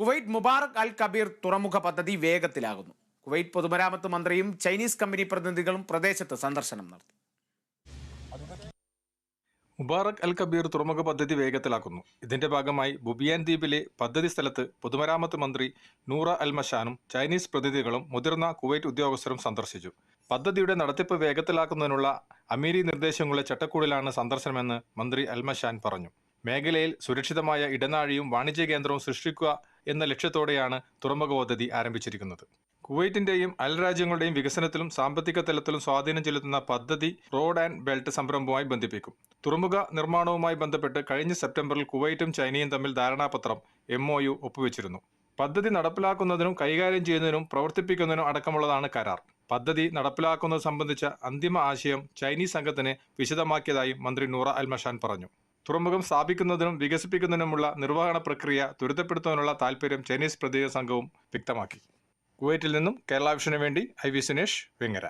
Kuwait Mubarak അൽ കബീർ തുറമുഖ പദ്ധതി വേഗത്തിലാകുന്നു. Kuwait പൊതുമരാമത്ത് മന്ത്രിയും ചൈനീസ് കമ്പനി പ്രതിനിധികളും പ്രദേശത്ത് സന്ദർശനം നടത്തി. മുബാറക് അൽ കബീർ തുറമുഖ പദ്ധതി വേഗത്തിലാക്കുന്നു. ഇതിന്റെ ഭാഗമായി ബുബിയാൻ ദ്വീപിലെ പദ്ധതി സ്ഥലത്ത് പൊതുമരാമത്ത് മന്ത്രി നൂറ അൽ മഷാനും ചൈനീസ് പ്രതിനിധികളും മുതിർന്ന കുവൈറ്റ് ഉദ്യോഗസ്ഥരും സന്ദർശിച്ചു. പദ്ധതിയുടെ നടത്തിപ്പ് വേഗത്തിലാക്കുന്നതിനുള്ള അമീരി നിർദ്ദേശങ്ങളുടെ ചട്ടക്കൂടിലാണ് സന്ദർശനമെന്ന് മന്ത്രി അൽമഷാൻ പറഞ്ഞു. മേഖലയിൽ സുരക്ഷിതമായ ഇടനാഴിയും വാണിജ്യ കേന്ദ്രവും സൃഷ്ടിക്കുക എന്ന ലക്ഷ്യത്തോടെയാണ് തുറമുഖ പദ്ധതി ആരംഭിച്ചിരിക്കുന്നത്. കുവൈറ്റിന്റെയും അയൽ രാജ്യങ്ങളുടെയും വികസനത്തിലും സാമ്പത്തിക തലത്തിലും സ്വാധീനം ചെലുത്തുന്ന പദ്ധതി റോഡ് ആൻഡ് ബെൽറ്റ് സംരംഭവുമായി ബന്ധിപ്പിക്കും. തുറമുഖ നിർമ്മാണവുമായി ബന്ധപ്പെട്ട് കഴിഞ്ഞ സെപ്റ്റംബറിൽ കുവൈറ്റും ചൈനയും തമ്മിൽ ധാരണാപത്രം എം ഒ യു ഒപ്പുവെച്ചിരുന്നു. പദ്ധതി നടപ്പിലാക്കുന്നതിനും കൈകാര്യം ചെയ്യുന്നതിനും പ്രവർത്തിപ്പിക്കുന്നതിനും അടക്കമുള്ളതാണ് കരാർ. പദ്ധതി നടപ്പിലാക്കുന്നത് സംബന്ധിച്ച അന്തിമ ആശയം ചൈനീസ് സംഘത്തിന് വിശദമാക്കിയതായും മന്ത്രി നൂറ അൽമഷാൻ പറഞ്ഞു. തുറമുഖം സ്ഥാപിക്കുന്നതിനും വികസിപ്പിക്കുന്നതിനുമുള്ള നിർവഹണ പ്രക്രിയ ത്വരിതപ്പെടുത്തുന്നതിനുള്ള താൽപര്യം ചൈനീസ് പ്രതിനിധി സംഘവും വ്യക്തമാക്കി. കുവൈറ്റിൽ നിന്നും കേരള വിഷനു വേണ്ടി ഐ വി സുനേഷ് വെങ്ങര.